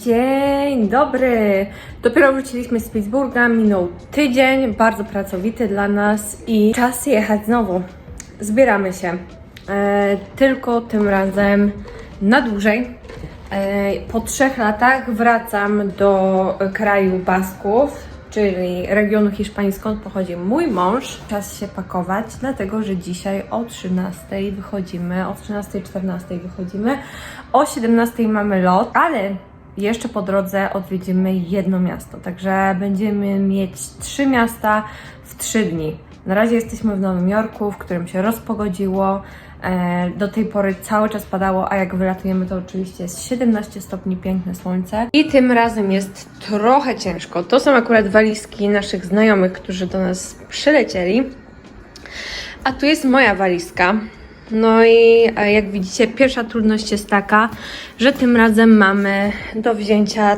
Dzień dobry! Dopiero wróciliśmy z Pittsburgha, minął tydzień, bardzo pracowity dla nas i czas jechać znowu. Zbieramy się. E, tylko tym razem na dłużej. E, po trzech latach wracam do kraju Basków, czyli regionu Hiszpanii, skąd pochodzi mój mąż. Czas się pakować, dlatego że dzisiaj o 13 wychodzimy, o 13.14 wychodzimy, o 17 mamy lot, ale jeszcze po drodze odwiedzimy jedno miasto, także będziemy mieć trzy miasta w trzy dni. Na razie jesteśmy w Nowym Jorku, w którym się rozpogodziło. E, Do tej pory cały czas padało, a jak wylatujemy, to oczywiście jest 17 stopni, piękne słońce. I tym razem jest trochę ciężko. To są akurat walizki naszych znajomych, którzy do nas przylecieli. A tu jest moja walizka. No i e, jak widzicie, pierwsza trudność jest taka, że tym razem mamy do wzięcia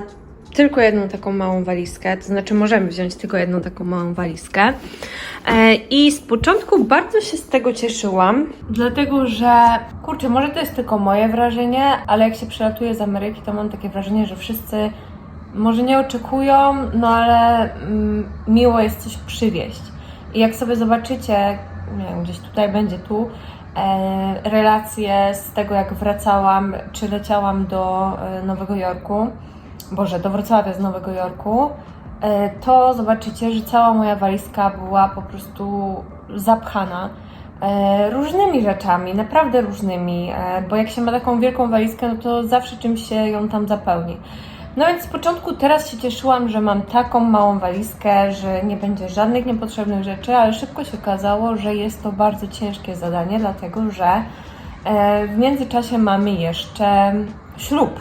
tylko jedną taką małą walizkę, to znaczy możemy wziąć tylko jedną taką małą walizkę. E, I z początku bardzo się z tego cieszyłam, dlatego że kurczę, może to jest tylko moje wrażenie, ale jak się przelatuje z Ameryki, to mam takie wrażenie, że wszyscy może nie oczekują, no ale mm, miło jest coś przywieźć. I jak sobie zobaczycie, nie wiem, gdzieś tutaj będzie tu, relacje z tego, jak wracałam, czy leciałam do e, Nowego Jorku, Boże, do Wrocławia z Nowego Jorku, e, to zobaczycie, że cała moja walizka była po prostu zapchana e, różnymi rzeczami, naprawdę różnymi, e, bo jak się ma taką wielką walizkę, no to zawsze czymś się ją tam zapełni. No więc z początku teraz się cieszyłam, że mam taką małą walizkę, że nie będzie żadnych niepotrzebnych rzeczy, ale szybko się okazało, że jest to bardzo ciężkie zadanie, dlatego że e, w międzyczasie mamy jeszcze ślub.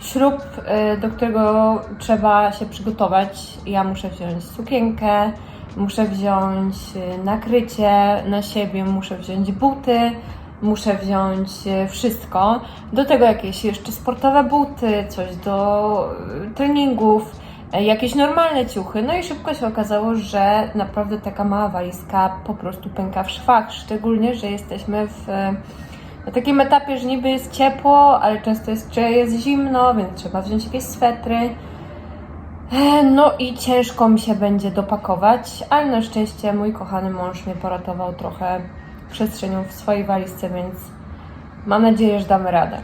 Ślub, e, do którego trzeba się przygotować. Ja muszę wziąć sukienkę, muszę wziąć e, nakrycie na siebie, muszę wziąć buty, muszę wziąć e, wszystko. Do tego jakieś jeszcze sportowe buty, coś do e, treningów, e, jakieś normalne ciuchy. No i szybko się okazało, że naprawdę taka mała walizka po prostu pęka w szwach. Szczególnie, że jesteśmy w na takim etapie, że niby jest ciepło, ale często jest, jest zimno, więc trzeba wziąć jakieś swetry. No i ciężko mi się będzie dopakować, ale na szczęście mój kochany mąż mnie poratował trochę przestrzenią w swojej walizce, więc mam nadzieję, że damy radę.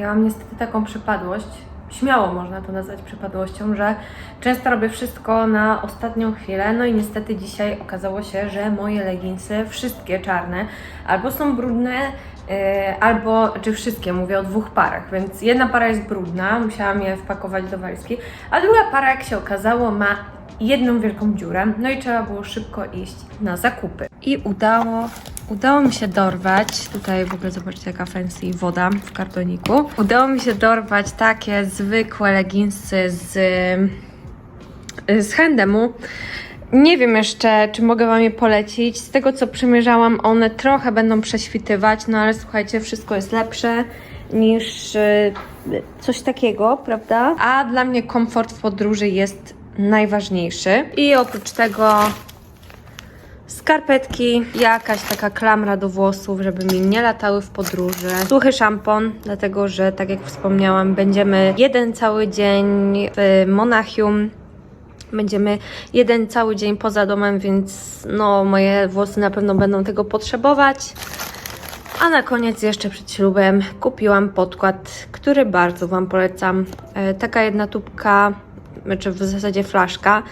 Ja mam niestety taką przypadłość, śmiało można to nazwać przypadłością, że często robię wszystko na ostatnią chwilę, no i niestety dzisiaj okazało się, że moje leginsy, wszystkie czarne, albo są brudne, yy, albo, czy wszystkie, mówię o dwóch parach, więc jedna para jest brudna, musiałam je wpakować do walizki, a druga para, jak się okazało, ma jedną wielką dziurę, no i trzeba było szybko iść na zakupy. I udało, udało mi się dorwać, tutaj w ogóle zobaczcie jaka fancy woda w kartoniku, udało mi się dorwać takie zwykłe leginsy z, z H&M-u. Nie wiem jeszcze, czy mogę Wam je polecić. Z tego, co przymierzałam, one trochę będą prześwitywać, no ale słuchajcie, wszystko jest lepsze niż y, coś takiego, prawda? A dla mnie komfort w podróży jest najważniejszy. I oprócz tego skarpetki, jakaś taka klamra do włosów, żeby mi nie latały w podróży. Suchy szampon, dlatego że tak jak wspomniałam, będziemy jeden cały dzień w Monachium. Będziemy jeden cały dzień poza domem, więc no moje włosy na pewno będą tego potrzebować. A na koniec jeszcze przed ślubem kupiłam podkład, który bardzo Wam polecam. E, taka jedna tubka, czy w zasadzie flaszka.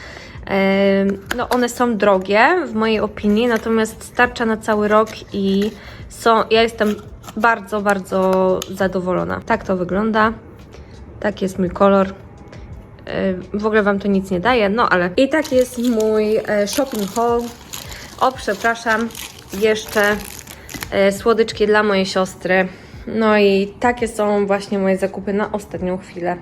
No one są drogie w mojej opinii, natomiast starcza na cały rok i są, ja jestem bardzo, bardzo zadowolona. Tak to wygląda. Tak jest mój kolor. W ogóle Wam to nic nie daje, no ale i tak jest mój e, shopping haul. O, przepraszam, jeszcze e, słodyczki dla mojej siostry. No i takie są właśnie moje zakupy na ostatnią chwilę.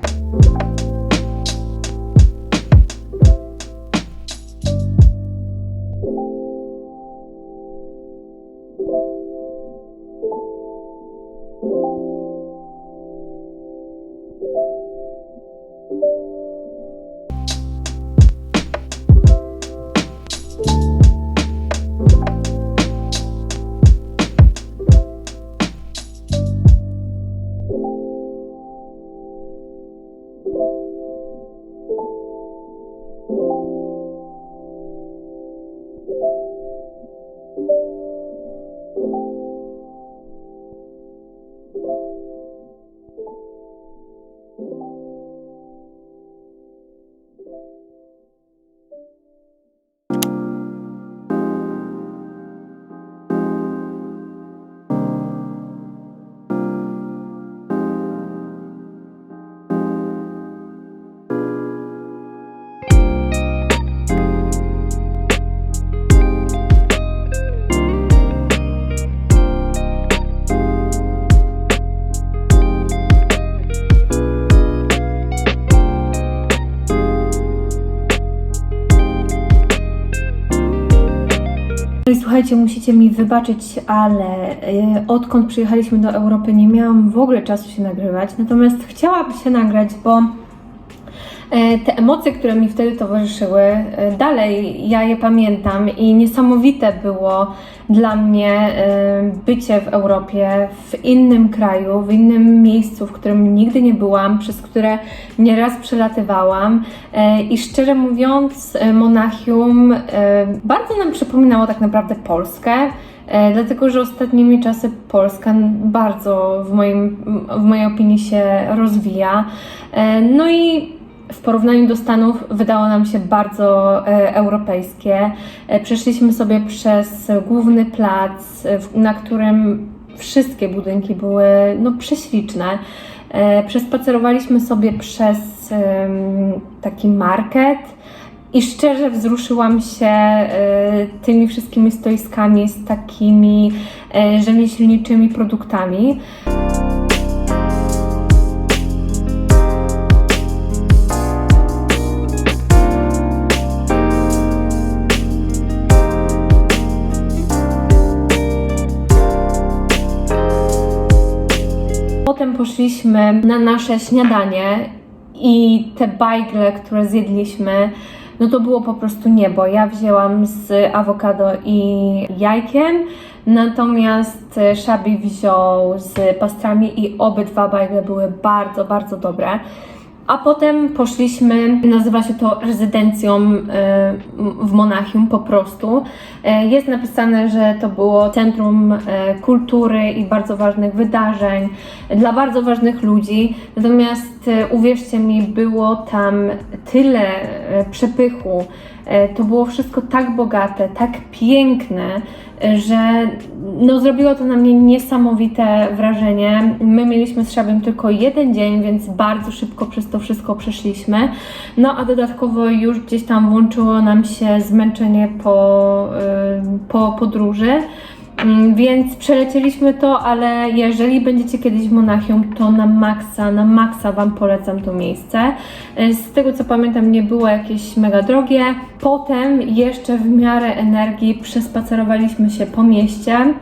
Słuchajcie, musicie mi wybaczyć, ale y, odkąd przyjechaliśmy do Europy nie miałam w ogóle czasu się nagrywać. Natomiast chciałabym się nagrać, bo E, te emocje, które mi wtedy towarzyszyły, e, dalej ja je pamiętam i niesamowite było dla mnie e, bycie w Europie, w innym kraju, w innym miejscu, w którym nigdy nie byłam, przez które nieraz przelatywałam. E, I szczerze mówiąc, e, Monachium e, bardzo nam przypominało tak naprawdę Polskę. E, Dlatego, że ostatnimi czasy Polska bardzo w, moim, w mojej opinii się rozwija. E, No i w porównaniu do Stanów wydało nam się bardzo e, europejskie. E, przeszliśmy sobie przez główny plac, e, na którym wszystkie budynki były no, prześliczne. Przespacerowaliśmy sobie przez taki market i szczerze wzruszyłam się tymi wszystkimi stoiskami z takimi rzemieślniczymi produktami. Poszliśmy na nasze śniadanie i te bajgle, które zjedliśmy, no to było po prostu niebo. Ja wzięłam z awokado i jajkiem, natomiast Szabi wziął z pastrami i obydwa bajgle były bardzo, bardzo dobre. A potem poszliśmy, nazywa się to rezydencją e, w Monachium po prostu. E, Jest napisane, że to było centrum e, kultury i bardzo ważnych wydarzeń dla bardzo ważnych ludzi. Natomiast uwierzcie mi, było tam tyle przepychu. E, To było wszystko tak bogate, tak piękne, e, że no, zrobiło to na mnie niesamowite wrażenie. My mieliśmy z Szabiem tylko jeden dzień, więc bardzo szybko przez to wszystko przeszliśmy. No a dodatkowo już gdzieś tam włączyło nam się zmęczenie po, y, po podróży. Mm, Więc przelecieliśmy to, ale jeżeli będziecie kiedyś w Monachium, to na maksa, na maksa Wam polecam to miejsce. Y, Z tego co pamiętam, nie było jakieś mega drogie. Potem jeszcze w miarę energii przespacerowaliśmy się po mieście.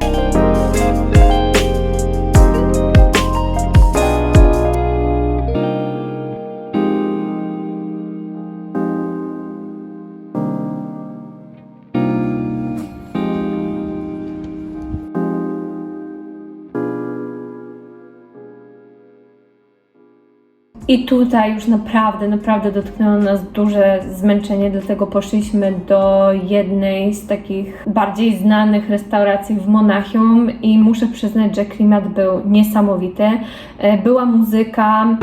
I tutaj już naprawdę, naprawdę dotknęło nas duże zmęczenie, dlatego poszliśmy do jednej z takich bardziej znanych restauracji w Monachium i muszę przyznać, że klimat był niesamowity. E, Była muzyka.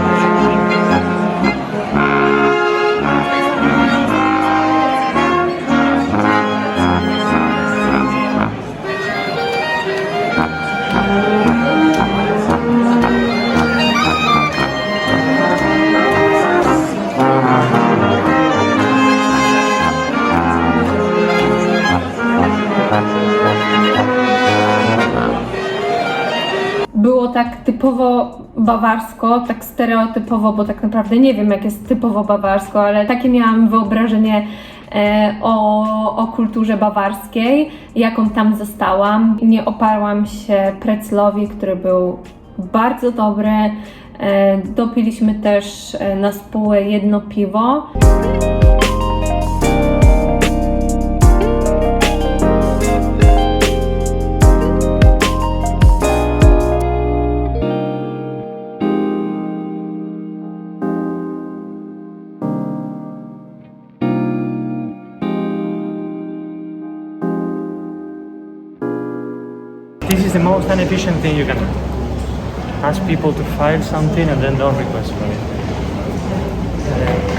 Typowo bawarsko, tak stereotypowo, bo tak naprawdę nie wiem, jak jest typowo bawarsko, ale takie miałam wyobrażenie e, o, o kulturze bawarskiej, jaką tam zostałam. Nie oparłam się Preclowi, który był bardzo dobry. E, dopiliśmy też e, na spółę jedno piwo. most inefficient thing you can do. Ask people to file something and then don't request for it. Uh,